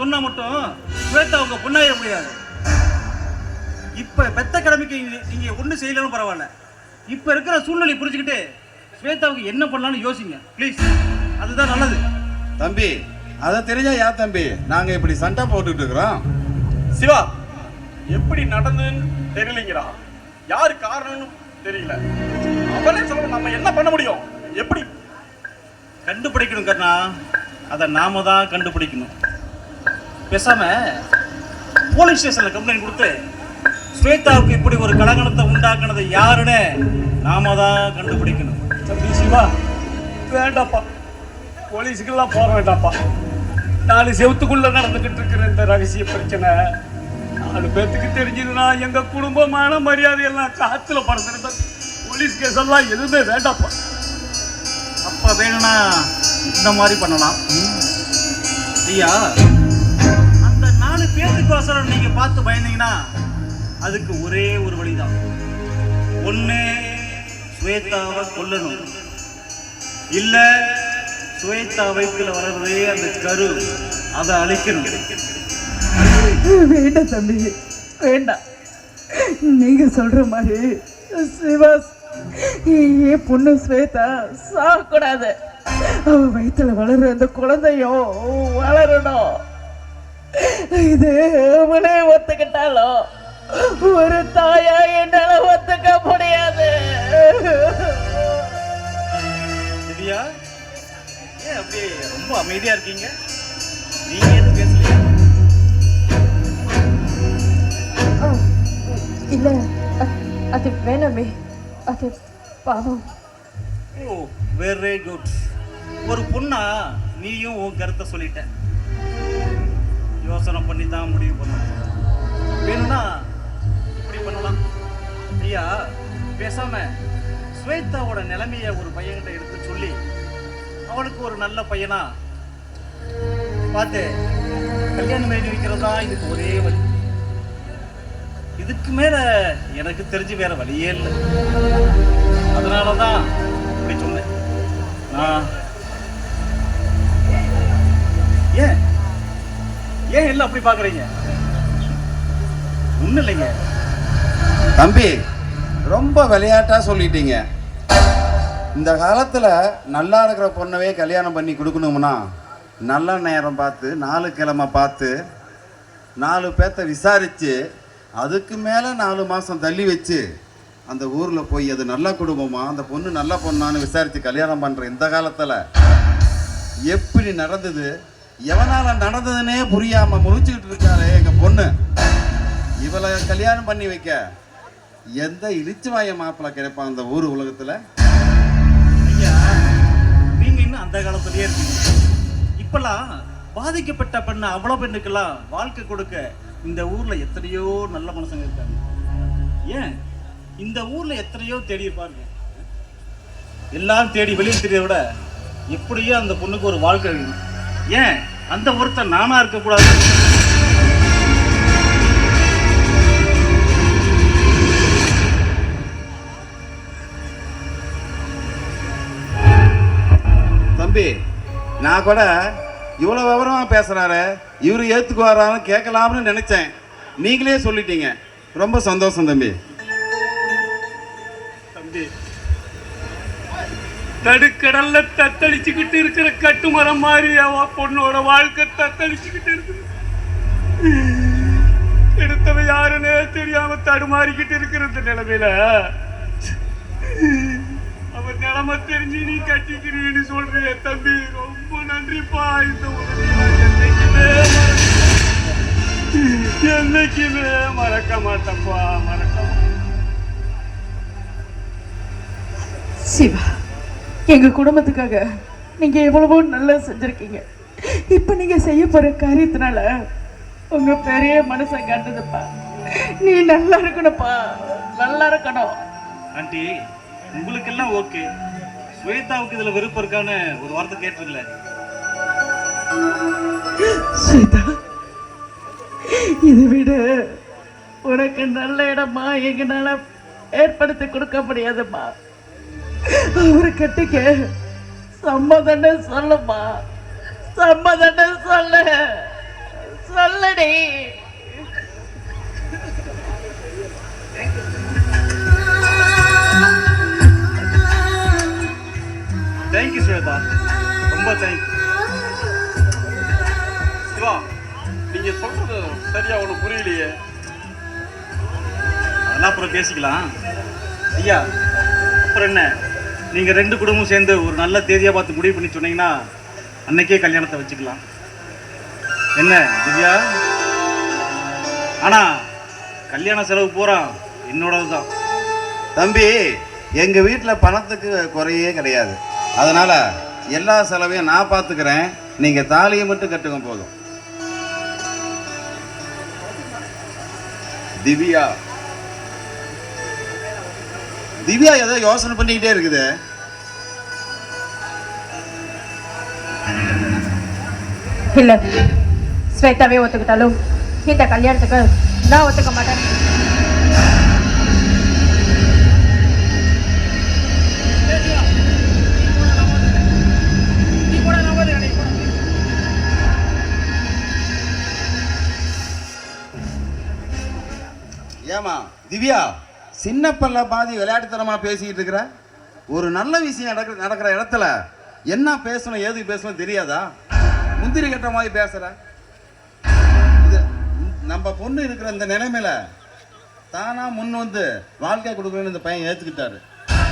பண்ணா மட்டும் ஸ்வேதா உங்க பொண்ணாயிட முடியாது. இப்ப பெத்த கடமைக்கு நீங்க ஒண்ணு செய்யலன்னு பரவாயில்ல. இப்ப இருக்கிற சூழ்நிலை புரிஞ்சுக்கிட்டு ஸ்வேதாவுக்கு என்ன பண்ணலாம்னு யோசிங்க. ப்ளீஸ் அதுதான் நல்லது. தம்பி அதை தெரிஞ்சா யா தம்பி? நாங்க இப்படி சண்டை போட்டுட்டு இருக்கிறோம். சிவா எப்படி நடந்ததுன்னு தெரியலங்கிறா யாரு காரணம்னு தெரியல. அவனே சொல்ல நம்ம என்ன பண்ண முடியும்? எப்படி? கண்டுபிடிக்கணும் கண்ணா அதை நாம தான் கண்டுபிடிக்கணும். பேசாம போலீஸ் ஸ்டேஷன்ல கம்ப்ளைண்ட் கொடுத்து ஸ்வேதாவுக்கு இப்படி ஒரு கலகலத்தை உண்டாக்குனது யாருன்னு நாம தான் கண்டுபிடிக்கணும். தம்பி சிவா. வேண்டாப்பா. போலீஸுக்கெல்லாம் போக வேண்டாப்பா. நாலு செவத்துக்குள்ள நடந்துகிட்டு இருக்கிற இந்த ரகசிய பிரச்சனை நாலு பேர்த்துக்கு தெரிஞ்சதுன்னா எங்க குடும்பமான மரியாதையெல்லாம் காத்துல பறந்துருந்த போலீஸ் கேஸ் எல்லாம் எதுவுமே வேண்டாப்பா. அப்ப வேணும்னா இந்த மாதிரி பண்ணலாம். ஐயா அதுக்கோசரம் நீங்க பார்த்து பயந்தீங்கன்னா அதுக்கு ஒரே ஒரு வழிதான். ஒண்ணு ஸ்வேதாவை கொல்லணும். இல்ல ஸ்வேதா வயிற்றுல வளர்றதே அந்த கரு அதை அழிக்கணும். வேண்டாம் தம்பி வேண்டாம் நீங்க சொல்ற மாதிரி சிவா என் பொண்ணு ஸ்வேதா சாகக்கூடாது. அவ வயிற்றுல வளர்ற அந்த குழந்தையும் வளரணும். இது அவளே ஒத்துக்கிட்டாலும் ஒரு தாயா என்னால ஒத்துக்க முடியாது. திவ்யா ஏன் அப்படியே ரொம்ப அமைதியா இருக்கீங்க? நீங்க எதுவும் பேசலையா? ஆ, இல்ல. அது வேணாமே. அது பாவம். ஓ வெரி குட் ஒரு பொண்ணா நீயும் உன் கருத்தை சொல்லிட்ட. யோசனை பண்ணி தான் முடிவு பண்ணணும். வேணும்னா இப்படி பண்ணலாம். ஐயா பேசாம ஸ்வேதாவோட நிலைமைய ஒரு பையன்கிட்ட எடுத்து சொல்லி அவளுக்கு ஒரு நல்ல பையனா? பார்த்து கல்யாணம் பண்ணி வைக்கிறதா? இதுக்கு ஒரே வழி. இதுக்கு மேல எனக்கு தெரிஞ்சு வேற வழியே இல்லை. அதனால தான் இப்படி சொன்னேன். நான் ஏன் ஏன் எல்லாம் அப்படி பார்க்குறீங்க ஒன்றும் இல்லைங்க. தம்பி ரொம்ப விளையாட்டா சொல்லிட்டீங்க. இந்த காலத்துல நல்லா இருக்கிற பொண்ணவே கல்யாணம் பண்ணி கொடுக்கணும்னா நல்ல நேரம் பார்த்து நாலு கிழமை பார்த்து நாலு பேர்த்த விசாரிச்சு அதுக்கு மேலே நாலு மாதம் தள்ளி வச்சு அந்த ஊரில் போய் அது நல்ல குடும்பமா அந்த பொண்ணு நல்ல பொண்ணான்னு விசாரித்து கல்யாணம் பண்ணுற இந்த காலத்தில் எப்படி நடந்தது? எவனால நடந்ததுன்னே புரியாம முழிச்சுக்கிட்டு இருக்காரு எங்க பொண்ணு. இவளை கல்யாணம் பண்ணி வைக்க எந்த இழிச்சுவாய மாப்பிள்ளை கிடைப்பான் அந்த ஊர் உலகத்துல? ஐயா நீங்க இன்னும் அந்த காலத்திலேயே இருக்கீங்க. இப்பெல்லாம் பாதிக்கப்பட்ட பெண்ணு அவ்வளோ பெண்ணுக்கெல்லாம் வாழ்க்கை கொடுக்க இந்த ஊர்ல எத்தனையோ நல்ல மனுஷங்க இருக்காங்க. ஏன்? இந்த ஊர்ல எத்தனையோ தேடி இருப்பாருங்க. எல்லாம் தேடி வெளியே தெரியத விட எப்படியோ அந்த பொண்ணுக்கு ஒரு வாழ்க்கை ஏன்? அந்த ஒருத்தன் நானா இருக்கக்கூடாது? தம்பி நான் கூட இவ்வளோ விவரமா பேசுறாரு இவரு ஏத்துக்குவாரான்னு கேட்கலாம்னு நினைச்சேன். நீங்களே சொல்லிட்டீங்க. ரொம்ப சந்தோஷம் தம்பி. நடுக்கடல்ல தத்தளிச்சுக்கிட்டு இருக்கிற கட்டுமரம் மாதிரி அவ பொண்ணோட வாழ்க்கை தத்தளிச்சுக்கிட்டு இருக்குது. எடுத்தவ யாருன்னே தெரியாம தடுமாறிக்கிட்டு இருக்கிற இந்த நிலைமையில. அவ நிலைமை தெரிஞ்சு நீ கட்டிக்கிறீன்னு சொல்றிய தம்பி. ரொம்ப நன்றிப்பா இந்த உதவியை என்னைக்குமே மறக்க- என்னைக்குமே மறக்க மறக்க மாட்டேன். சிவா. எங்க குடும்பத்துக்காக நீங்க எவ்வளவோ நல்லா செஞ்சிருக்கீங்க. இப்ப நீங்க செய்ய போற காரியத்தினால உங்க பெரிய மனசை காட்டுதுப்பா. நீ நல்லா இருக்கணும்ப்பா. நல்லா இருக்கணும். ஆண்டி உங்களுக்கெல்லாம் ஓகே. ஸ்வேதாவுக்கு இதுல விருப்பம் இருக்கான்னு ஒரு வார்த்தை கேட்டிருக்கல ஸ்வேதா இதை விட உனக்கு நல்ல இடமா எங்கனால ஏற்படுத்தி கொடுக்க முடியாதும்மா அவரை கட்டிக்க சம்மதன்னு சொல்லுமா? சம்மதன்னு சொல்ல. சொல்லடி. தேங்க்யூ ஸ்வேதா ரொம்ப தேங்க்யூ சிவா நீங்க சொல்றது சரியா ஒண்ணு புரியலையே. அதெல்லாம் அப்புறம் பேசிக்கலாம். ஐயா அப்புறம் என்ன? நீங்கள் ரெண்டு குடும்பம் சேர்ந்து ஒரு நல்ல தேதியாக பார்த்து முடிவு பண்ணி சொன்னீங்கன்னா அன்னைக்கே கல்யாணத்தை வச்சுக்கலாம். என்ன திவ்யா? ஆனால் கல்யாண செலவு பூரா என்னோடது தான் தம்பி எங்கள் வீட்டில் பணத்துக்கு குறையே கிடையாது. அதனால் எல்லா செலவையும் நான் பார்த்துக்கிறேன். நீங்கள் தாலியை மட்டும் கட்டுங்க போதும். திவ்யா திவ்யா ஏதோ யோசனை பண்ணிக்கிட்டே இருக்குது. இல்ல ஸ்வேதாவே ஒத்துக்கிட்டாலும் இந்த கல்யாணத்துக்கு நான் ஒத்துக்க மாட்டேன். ஏமா திவ்யா? சின்ன பல்ல பாதி விளையாட்டுத்தனமாக பேசிக்கிட்டு இருக்கிற ஒரு நல்ல விஷயம் நடக்கிற நடக்கிற இடத்துல என்ன பேசணும் ஏது பேசணும் தெரியாதா? முந்திரி கட்ட மாதிரி பேசுகிற இது நம்ம பொண்ணு இருக்கிற இந்த நிலைமையில தானாக முன் வந்து வாழ்க்கை கொடுக்குறேன்னு இந்த பையன் ஏற்றுக்கிட்டாரு